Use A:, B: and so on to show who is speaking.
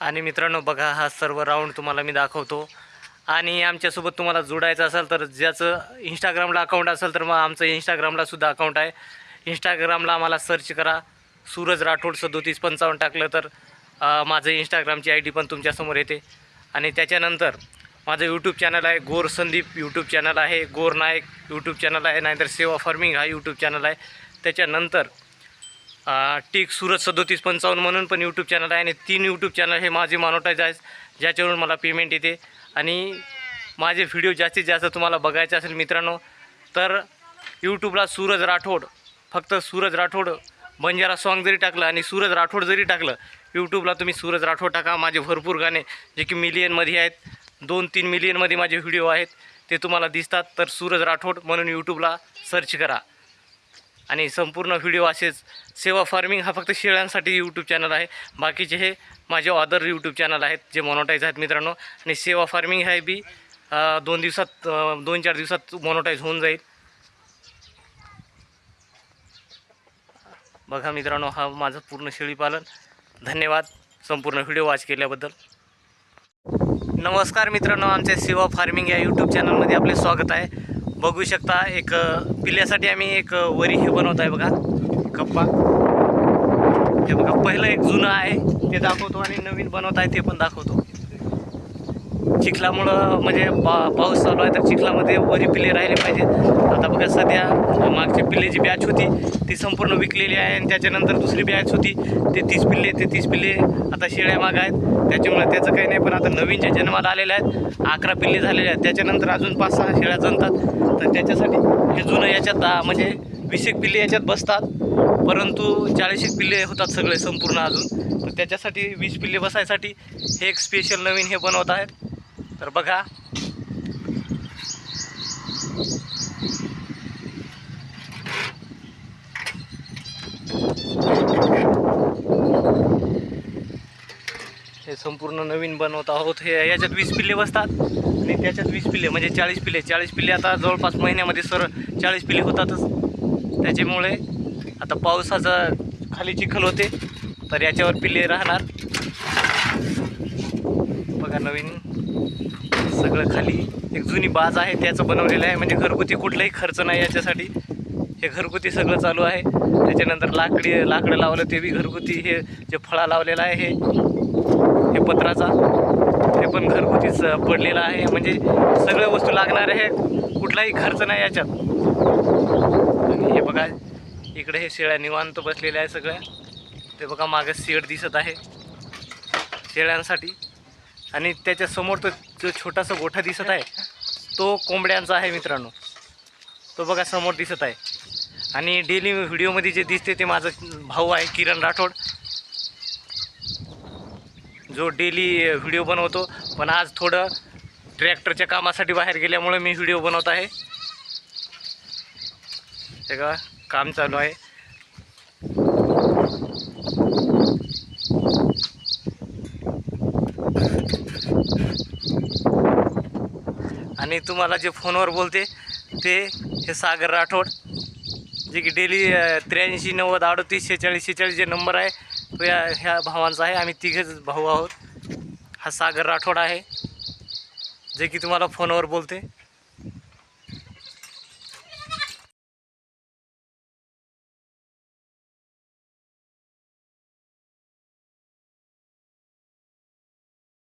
A: आणि मित्रांनो बघा हा सर्व राऊंड तुम्हाला मी दाखवतो. आणि आमच्यासोबत तुम्हाला जोडायचं असेल तर ज्याचं इंस्टाग्रामला अकाउंट असेल तर मग आमचं इंस्टाग्रामलासुद्धा अकाउंट आहे. इंस्टाग्रामला आम्हाला सर्च करा. सूरज राठोड सदोतीस पंचावन्न टाकलं तर माझं इंस्टाग्रामची आय डी पण तुमच्यासमोर येते. आणि त्याच्यानंतर माझं यूट्यूब चॅनल आहे गोर संदीप यूट्यूब चॅनल आहे गोर नायक यूट्यूब चॅनल आहे नाहीतर सेवा फार्मिंग हा यूट्यूब चॅनल आहे. त्याच्यानंतर टिक सूरज सदोतीस पंचावन्न म्हणून पण यूट्यूब चॅनल आहे आणि तीन यूट्यूब चॅनल हे माझे मॉनोटाईज आहेत ज्याच्यावरून मला पेमेंट येते. आणि माझे व्हिडिओ जास्तीत जास्त तुम्हाला बघायचे असेल मित्रांनो तर यूट्यूबला सूरज राठोड फक्त सूरज राठोड बंजारा सॉन्ग जरी टाकलं आणि सूरज राठोड जरी टाकलं यूट्यूबला तुम्ही सूरज राठोड टाका. माझे भरपूर गाणे जे की मिलियनमध्ये आहेत दोन तीन मिलियनमध्ये माझे व्हिडिओ आहेत ते तुम्हाला दिसतात. तर सूरज राठोड म्हणून यूट्यूबला सर्च करा. आणि संपूर्ण व्हिडिओ असेच. सेवा फार्मिंग हा फक्त शेळ्यांसाठी यूट्यूब चॅनल आहे. बाकीचे हे माझे अदर यूट्यूब चॅनल आहेत जे मोनोटाईज आहेत मित्रांनो. आणि सेवा फार्मिंग हे बी दोन दिवसात दोन चार दिवसात मोनोटाईज होऊन जाईल. बघा मित्रांनो हा माझं पूर्ण शेळीपालन. धन्यवाद संपूर्ण व्हिडिओ वॉच केल्याबद्दल. नमस्कार मित्रांनो आमच्या सेवा फार्मिंग या यूट्यूब चॅनलमध्ये आपले स्वागत आहे. बघू शकता एक पिल्ल्यासाठी आम्ही एक वरी हे बनवत आहे बघा. कप्पा हे बघा पहिलं एक जुनं आहे ते दाखवतो आणि नवीन बनवत आहे ते पण दाखवतो. चिखलामुळं म्हणजे पा पाऊस चालू आहे तर चिखलामध्ये वरी पिल्ले राहिले पाहिजे. आता बघा सध्या म्हणजे मागची पिल्लेची बॅच होती ती संपूर्ण विकलेली आहे आणि त्याच्यानंतर दुसरी बॅच होती. ते तीस पिल्ले ते तीस पिल्ले आता शेळ्या माग आहेत. त्याच्यामुळे त्याचं काही नाही पण आता नवीन जे जन्माला आलेले आहेत अकरा पिल्ले झालेले आहेत. त्याच्यानंतर अजून पाच सहा शेळ्या जणतात तर त्याच्यासाठी हे जुनं याच्यात म्हणजे वीस एक पिल्ले याच्यात बसतात. परंतु चाळीस एक पिल्ले होतात सगळे संपूर्ण अजून. तर त्याच्यासाठी वीस पिल्ले बसायसाठी हे एक स्पेशल नवीन हे बनवत आहेत. तर बघा संपूर्ण नवीन बनवत आहोत. हे याच्यात वीस पिल्ले बसतात. आणि त्याच्यात वीस पिल्ले म्हणजे चाळीस पिल्ले. चाळीस पिल्ले आता जवळपास महिन्यामध्ये सर चाळीस पिल्ले होतातच. त्याच्यामुळे आता पावसाचा खाली चिखल होते तर याच्यावर पिल्ले राहणार. बघा नवीन सगळं खाली. एक जुनी बाज आहे त्याचं बनवलेलं आहे. म्हणजे घरगुती कुठलाही खर्च नाही याच्यासाठी. हे घरगुती सगळं चालू आहे. त्याच्यानंतर लाकडी लाकडं लावलं ते बी घरगुती. हे जे फळा लावलेलं आहे हे हे पत्राचा. ते पण घरगुतीच पडलेलं आहे. म्हणजे सगळ्या वस्तू लागणार आहे कुठलाही खर्च नाही याच्यात. आणि हे बघा इकडे हे शेळ्या निवांत बसलेल्या आहे सगळ्या. ते बघा मागे शेड दिसत आहे. शेळ्यांसाठी. आणि त्याच्यासमोर तो जो छोटासा गोठा दिसत आहे तो कोंबड्यांचा आहे मित्रांनो. तो बघा समोर दिसत आहे. आणि डेली व्हिडिओमध्ये जे दिसते ते माझा भाऊ आहे किरण राठोड. जो डेली व्हिडिओ बनवतो पण आज थोडं ट्रॅक्टरच्या कामासाठी बाहेर गेल्यामुळे मी व्हिडिओ बनवत आहे. ते का काम चालू आहे. आणि तुम्हाला जे फोनवर बोलते ते हे सागर राठोड जे की डेली त्र्याऐंशी नव्वद अडतीस शेहेचाळीस शेहेचाळीस जे नंबर आहे ह्या ह्या भावांचा आहे. आम्ही तिघेच भाऊ आहोत. हा सागर राठोड आहे. जे की तुम्हाला फोनवर बोलते.